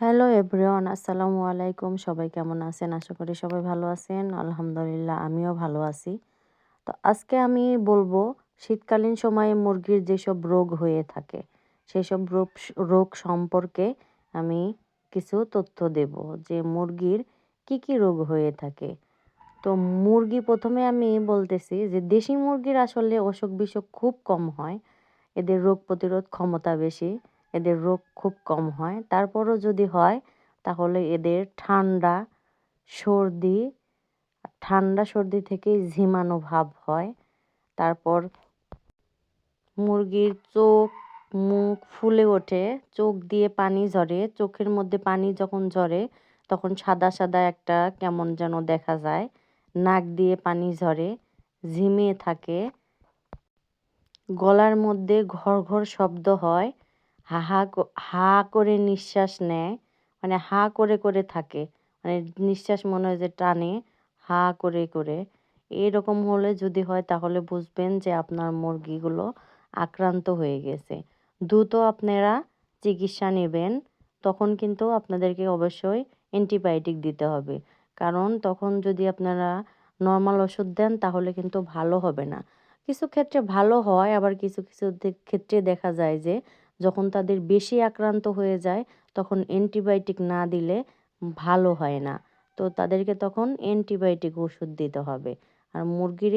Hello everyone আসসালামু আলাইকুম সবাই কেমন আছেন? আশা করি সবাই ভালো আছেন। আলহামদুলিল্লাহ, আমিও ভালো আছি। তো আজকে আমি বলব, শীতকালীন সময়ে মুরগির যেসব রোগ হয়ে থাকে, সেসব রোগ রোগ সম্পর্কে আমি কিছু তথ্য দেব যে মুরগির কি কি রোগ হয়ে থাকে। তো মুরগি প্রথমে আমি বলতেছি যে দেশি মুরগির আসলে অসুখ বিসুখ খুব কম হয়। এদের রোগ প্রতিরোধ ক্ষমতা বেশি। এদের রোগ খুব কম হয়। তারপরও যদি হয়, তাহলে এদের ঠান্ডা, সর্দি ঠান্ডা সর্দি থেকে ঝিমানো ভাব হয়। তারপর মুরগির চোখ, মুখ ফুলে ওঠে। চোখ দিয়ে পানি ঝরে। চোখের মধ্যে পানি যখন ঝরে, তখন সাদা সাদা একটা কেমন যেন দেখা যায়। নাক দিয়ে পানি ঝরে, ঝিমিয়ে থাকে। গলার মধ্যে ঘর ঘর শব্দ হয়। হা হা হা করে নিঃশ্বাস নেয় মানে হা করে করে থাকে। মানে নিঃশ্বাস মনে হয় যে টানে, হা করে করে। এরকম হলে যদি হয় তাহলে বুঝবেন যে আপনার মুরগিগুলো আক্রান্ত হয়ে গেছে। দ্রুত আপনারা চিকিৎসা নেবেন, তখন কিন্তু আপনাদেরকে অবশ্যই অ্যান্টিবায়োটিক দিতে হবে। কারণ তখন যদি আপনারা নর্মাল ওষুধ দেন তাহলে কিন্তু ভালো হবে না। কিছু ক্ষেত্রে ভালো হয়, আবার কিছু কিছু ক্ষেত্রে দেখা যায় যে যখন তাদের বেশি আক্রান্ত হয়ে যায়, তখন অ্যান্টিবায়োটিক না দিলে ভালো হয় না। তো তাদেরকে তখন অ্যান্টিবায়োটিক ওষুধ দিতে হবে। আর মুরগির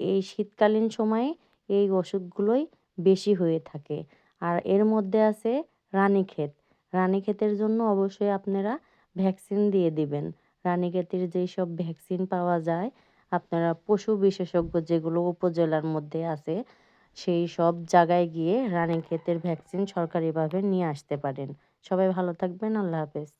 এই শীতকালীন সময়ে এই ওষুধগুলোই বেশি হয়ে থাকে। আর এর মধ্যে আছে রানীক্ষেত। রানীক্ষেতের জন্য অবশ্যই আপনারা ভ্যাকসিন দিয়ে দিবেন। রানীক্ষেতের যেই সব ভ্যাকসিন পাওয়া যায়, আপনারা পশু বিশেষজ্ঞ যেগুলো উপজেলার মধ্যে আছে সেই সব জায়গায় গিয়ে রানীক্ষেতের ভ্যাকসিন সরকারিভাবে নিয়ে আসতে পারেন। সবাই ভালো থাকবেন, আল্লাহ হাফেজ।